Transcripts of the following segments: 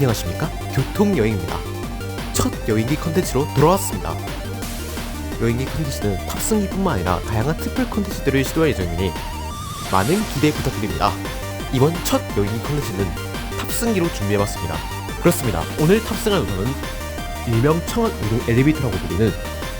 안녕하십니까? 교통여행입니다. 첫 여행기 컨텐츠로 돌아왔습니다. 여행기 컨텐츠는 탑승기뿐만 아니라 다양한 특별 컨텐츠들을 시도할 예정이니 많은 기대 부탁드립니다. 이번 첫 여행기 컨텐츠는 탑승기로 준비해봤습니다. 그렇습니다. 오늘 탑승할 노선은 일명 청학 이동 엘리베이터라고 불리는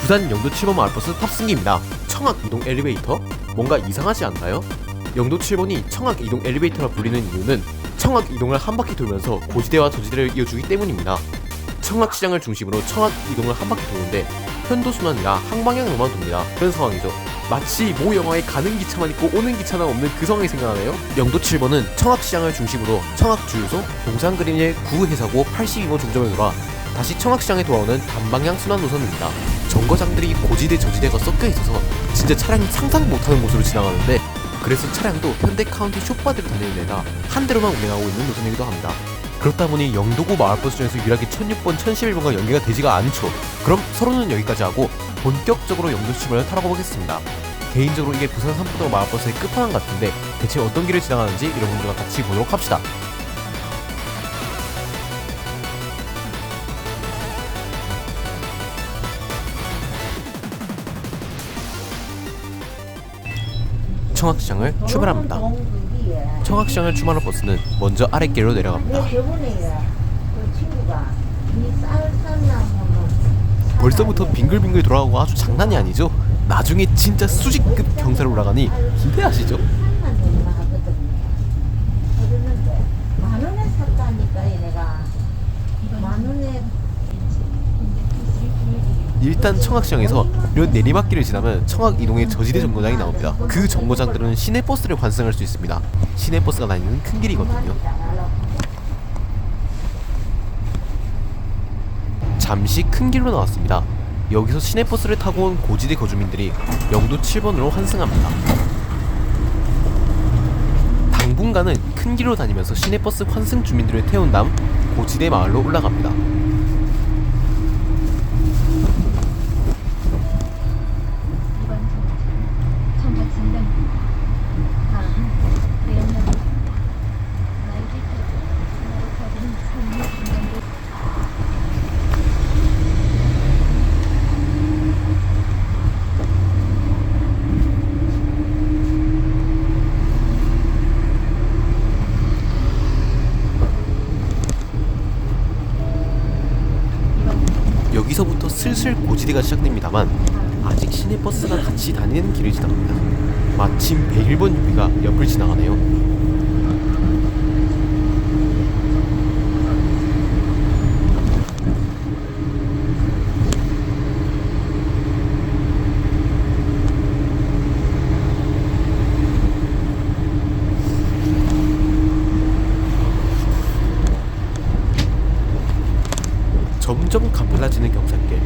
부산 영도 7번 마을버스 탑승기입니다. 청학 이동 엘리베이터? 뭔가 이상하지 않나요? 영도 7번이 청학 이동 엘리베이터라 불리는 이유는 청학 이동을 한 바퀴 돌면서 고지대와 저지대를 이어주기 때문입니다. 청학 시장을 중심으로 청학 이동을 한 바퀴 도는데 편도순환이라 항방향으로만 돕니다. 그런 상황이죠. 마치 모 영화에 가는 기차만 있고 오는 기차는 없는 그 상황이 생각나네요. 영도 7번은 청학 시장을 중심으로 청학 주유소, 동산 그림의 구해사고 82호 종점에 돌아 다시 청학시장에 돌아오는 단방향 순환 노선입니다. 정거장들이 고지대 저지대가 섞여 있어서 진짜 차량이 상상 못하는 곳으로 지나가는데 그래서 차량도 현대 카운티 쇼파들을 다니는 데다 한 대로만 운행하고 있는 노선이기도 합니다. 그렇다 보니 영도구 마을버스 중에서 유일하게 1006번, 1011번과 연계가 되지가 않죠. 그럼 서로는 여기까지 하고 본격적으로 영도 7번을 타러 가보겠습니다. 개인적으로 이게 부산 삼포도 마을버스의 끝판왕 같은데 대체 어떤 길을 지나가는지 여러분들과 같이 보도록 합시다. 청학시장을 출발합니다. 청학시장을 출발한 버스는 먼저 아랫길로 내려갑니다. 벌써부터 빙글빙글 돌아가고 아주 장난이 아니죠? 나중에 진짜 수직급 경사로 올라가니 기대하시죠? 살만 얼마 하거든요. 그러는데 만 원에 샀다니까 얘네가 만 원에 일단 청학시장에서 이런 내리막길을 지나면 청학 이동의 저지대 정거장이 나옵니다. 그 정거장들은 시내버스를 환승할 수 있습니다. 시내버스가 다니는 큰 길이거든요. 잠시 큰 길로 나왔습니다. 여기서 시내버스를 타고 온 고지대 거주민들이 영도 7번으로 환승합니다. 당분간은 큰 길로 다니면서 시내버스 환승 주민들을 태운 다음 고지대 마을로 올라갑니다. 이번 정차 청각진단 다음 대연나무 날개 타고 나로서는 선물 중간도 이번 여기서부터 슬슬 고지대가 시작됩니다만 아직 시내버스가 같이 다니는 길을 지나갑니다. 마침 101번 유비가 옆을 지나가네요. 점점 가팔라지는 경사길.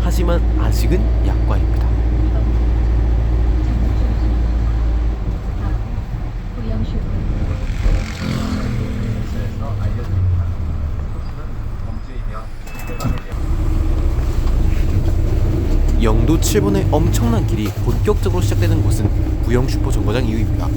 하지만 아직은 약과입니다. 이번 장목 중심 다음 고양 슈퍼 영도 7번의 엄청난 길이 본격적으로 시작되는 곳은 부영 슈퍼 정거장 이후입니다.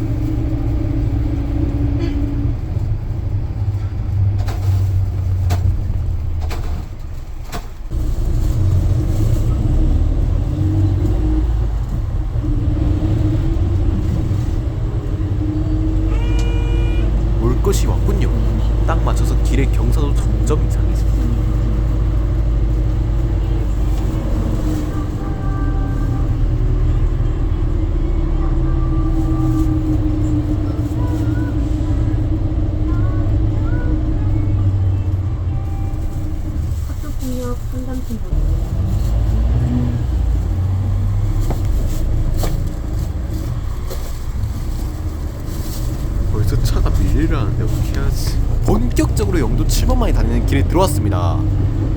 올 것이 왔군요. 딱 맞춰서 길의 경사도 점점 이상해집니다. 학교폭력 상담팀으로 벌써 차가 밀리려 하는데 어떻게 하지? 본격적으로 영도 7번만이 다니는 길에 들어왔습니다.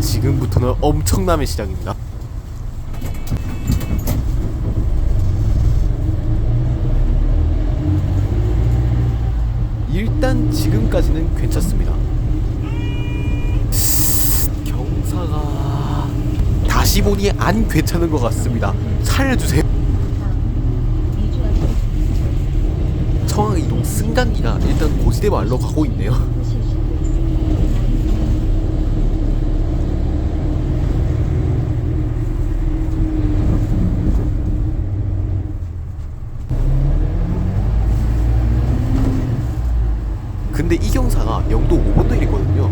지금부터는 엄청남의 시작입니다. 일단 지금까지는 괜찮습니다. 경사가 다시 보니 안 괜찮은 것 같습니다. 살려주세요. 청항 이동 승강기가 일단 고지대 마을로 가고 있네요. 실시하겠습니다. 근데 이 경사가 영도 5번도 일이거든요.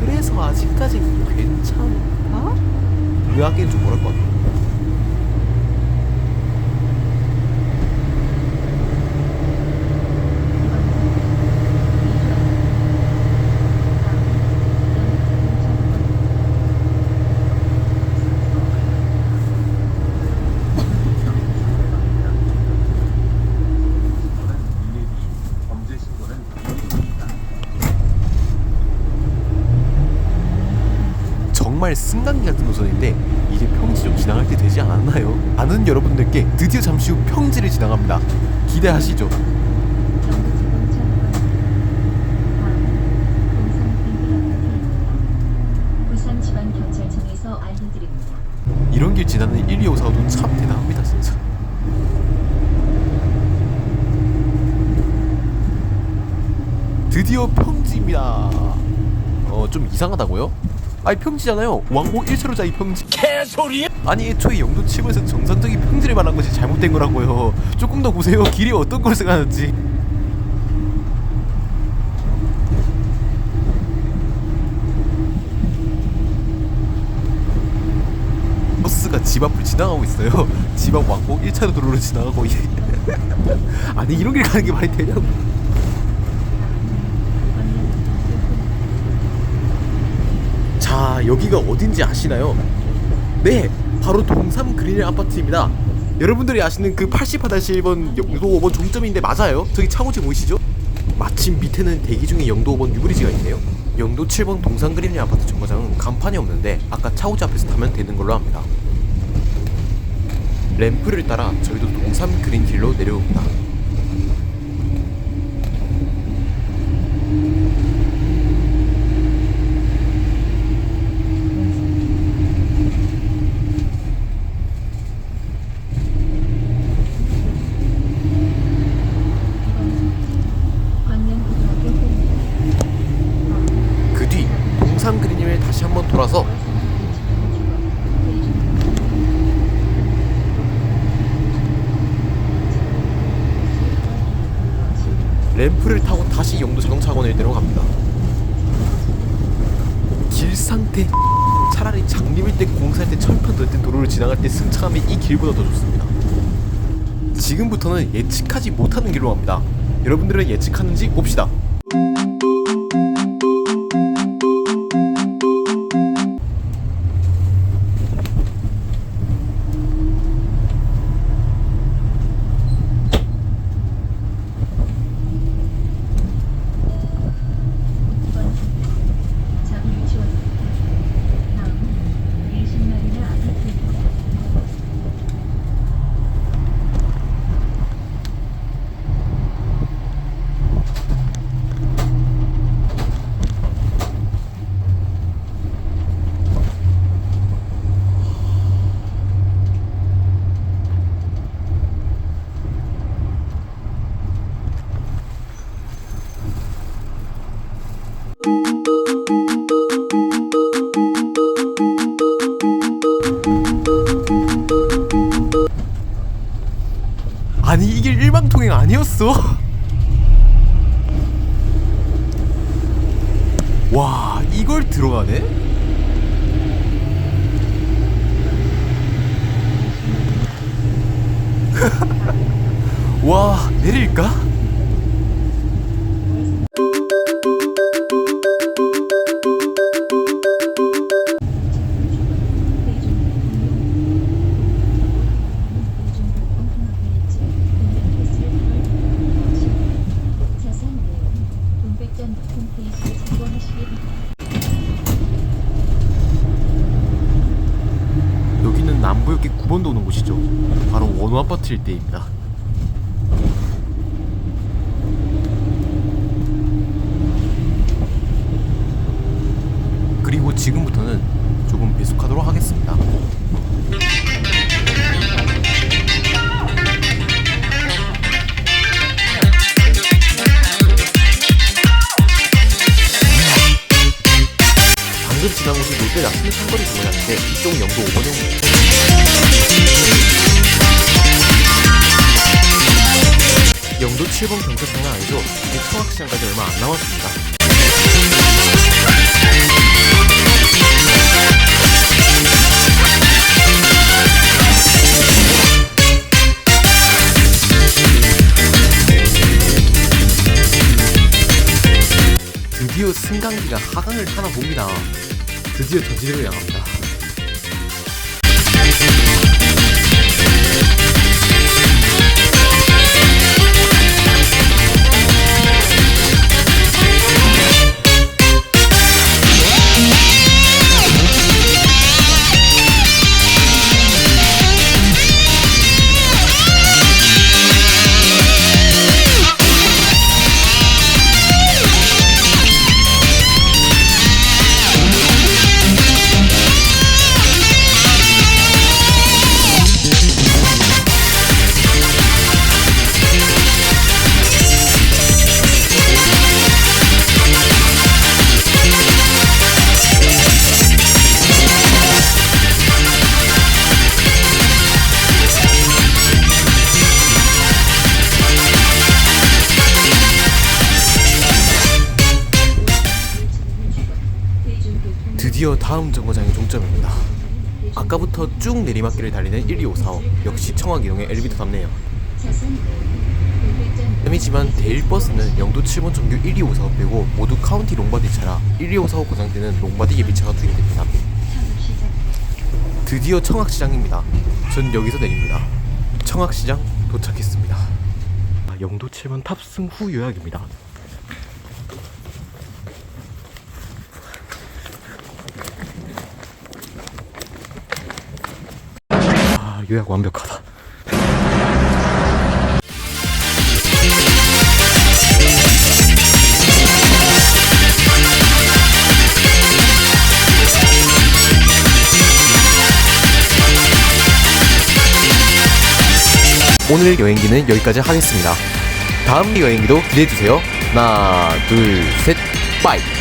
그래서 아직까지 괜찮나? 의학계는 좀 뭐랄 것 같아요. 범죄 신고는 정말 승강기 같은 노선인데 이제 평지 좀 지나갈 때 되지 않았나요? 아는 여러분들께 드디어 잠시 후 평지를 지나갑니다. 기대하시죠. 이런 길 지나는 1, 2, 5, 4호도 참 대단합니다 진짜. 드디어 평지입니다. 어 좀 이상하다고요? 아니 평지잖아요. 왕복 1차로자 이 평지. 개소리! 아니 애초에 영도 치고에서 정상적인 평지를 말한 것이 잘못된 거라고요. 조금 더 보세요. 길이 어떤 걸 생각하는지. 버스가 집 앞을 지나가고 있어요. 집 앞 왕복 1차로 도로로 지나가고 있- 아니 이런 길 가는 게 말이 되냐고. 자 여기가 어딘지 아시나요? 네 바로 동삼 그린힐 아파트입니다. 여러분들이 아시는 그 80-1번 영도 5번 종점인데 맞아요? 저기 차고지 보이시죠? 마침 밑에는 대기 중에 영도 5번 유브리지가 있네요. 영도 7번 동삼 그린힐 아파트 정거장은 간판이 없는데 아까 차고지 앞에서 타면 되는 걸로 합니다. 램프를 따라 저희도 동삼 그린힐로 내려옵니다 그 뒤 동삼 그린힐을 다시 한번 돌아서 램프를 타고 다시 영도 자동차원을 내려갑니다. 길 상태 차라리 장님일 때 공사할 때 철판 넣을 도로를 지나갈 때 승차감이 이 길보다 더 좋습니다. 지금부터는 예측하지 못하는 길로 갑니다. 여러분들은 예측하는지 봅시다. 아니었어? 와 이걸 들어가네? 와 내릴까? 9번도 오는 곳이죠. 바로 원호 아파트 일대입니다. 그리고 지금부터는 조금 배속하도록 하겠습니다 지난 곳이 롯데 낙순 상거리 주문하는데 이쪽 영도 5번역입니다 영도 7번 경찰 장난 아니죠? 이제 청학시장까지 얼마 안 남았습니다. 드디어 승강기가 하강을 하나 봅니다. 드디어 저지를 향합니다. 다음 정거장이 종점입니다. 아까부터 쭉 내리막길을 달리는 12545 역시 청학 이동의 엘리베이터답네요. 땀이지만 대일버스는 영도 7번 정규 12545 빼고 모두 카운티 롱바디 차라 12545 고장되는 롱바디 예비차가 투입됩니다. 드디어 청학시장입니다. 전 여기서 내립니다. 청학시장 도착했습니다. 아, 영도 7번 탑승 후 요약입니다. 요약 완벽하다. 오늘 여행기는 여기까지 하겠습니다. 다음 여행기도 기대해주세요. 하나, 둘, 셋, 빠이!